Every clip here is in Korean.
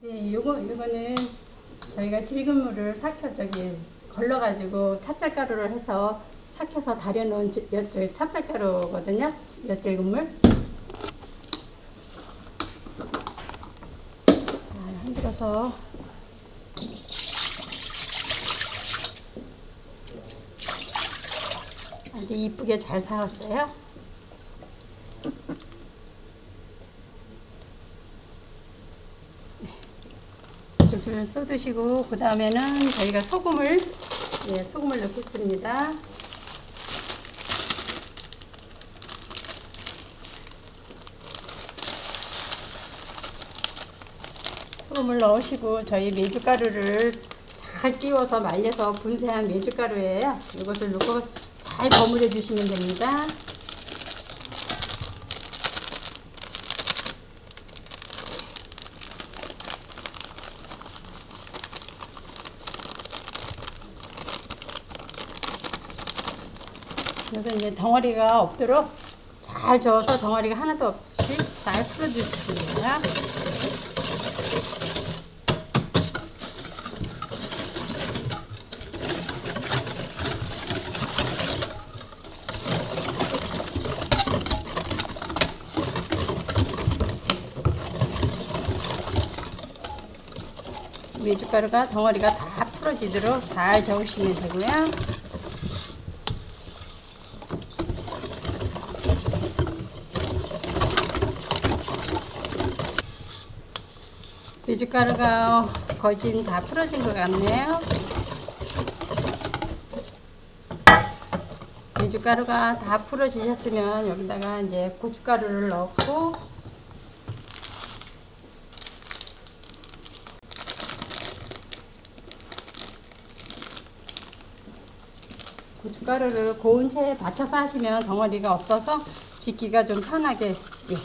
네, 요거 요거는 저희가 질근물을 삭혀 저기 걸러 가지고 찹쌀가루를 해서 삭혀서 다려 놓은 지- 엿- 저기 찹쌀가루거든요. 엿질근물. 잘 흔들어서 아주 이쁘게 잘 사왔어요. 붓을 쏟으시고 그 다음에는 저희가 소금을 예, 소금을 넣겠습니다. 소금을 넣으시고 저희 메주가루를 잘 끼워서 말려서 분쇄한 메주가루예요. 이것을 넣고 잘 버무려 주시면 됩니다. 그래서 이제 덩어리가 없도록 잘 저어서 덩어리가 하나도 없이 잘 풀어주십니다. 메주가루가 덩어리가 다 풀어지도록 잘 저으시면 되고요. 메주가루가 거진 다 풀어진 것 같네요. 메주가루가 다 풀어지셨으면 여기다가 이제 고춧가루를 넣고 고춧가루를 고운 채에 받쳐서 하시면 덩어리가 없어서 짓기가 좀 편하게 예,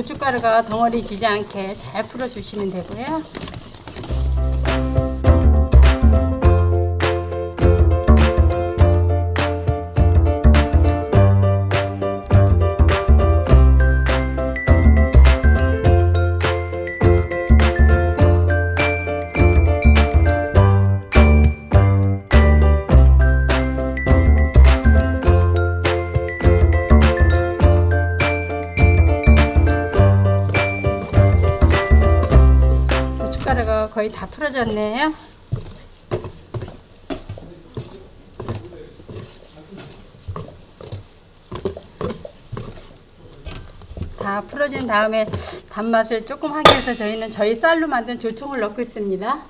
고춧가루가 덩어리 지지 않게 잘 풀어주시면 되고요. 거의 다 풀어졌네요. 다 풀어진 다음에 단맛을 조금 하기 위해서 저희는 저희 쌀로 만든 조청을 넣고 있습니다.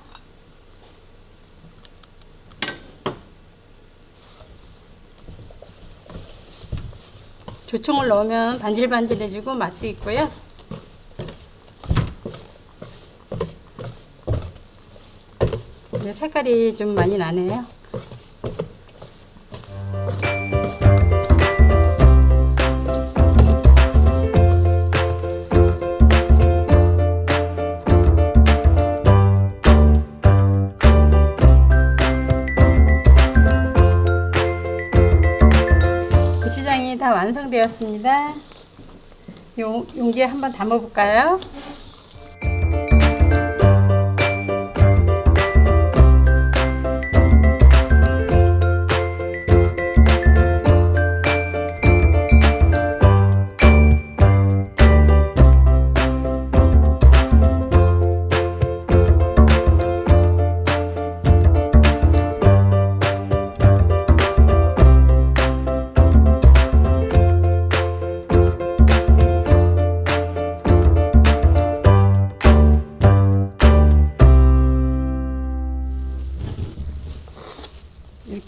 조청을 넣으면 반질반질해지고 맛도 있고요. 이제 색깔이 좀 많이 나네요. 고추장이 다 완성되었습니다. 용, 용기에 한번 담아볼까요?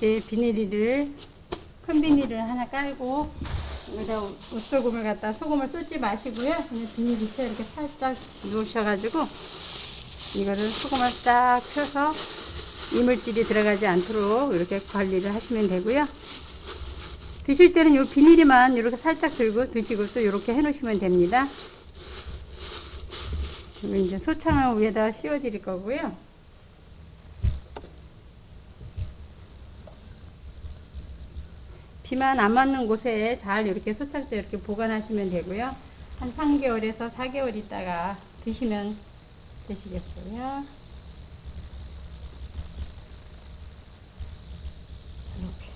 이렇게 비닐을 큰 비닐을 하나 깔고 여기다 옷소금을 갖다 소금을 쏟지 마시고요. 그냥 비닐 밑에 이렇게 살짝 누우셔가지고 이거를 소금을 딱 펴서 이물질이 들어가지 않도록 이렇게 관리를 하시면 되고요. 드실 때는 요 비닐이만 이렇게 살짝 들고 드시고 또 이렇게 해 놓으시면 됩니다. 이제 소창을 위에다 씌워 드릴 거고요. 비만 안 맞는 곳에 잘 이렇게 소착제 이렇게 보관하시면 되고요. 한 3개월에서 4개월 있다가 드시면 되시겠어요. 이렇게.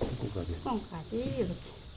뚜껑까지. 뚜껑까지 이렇게.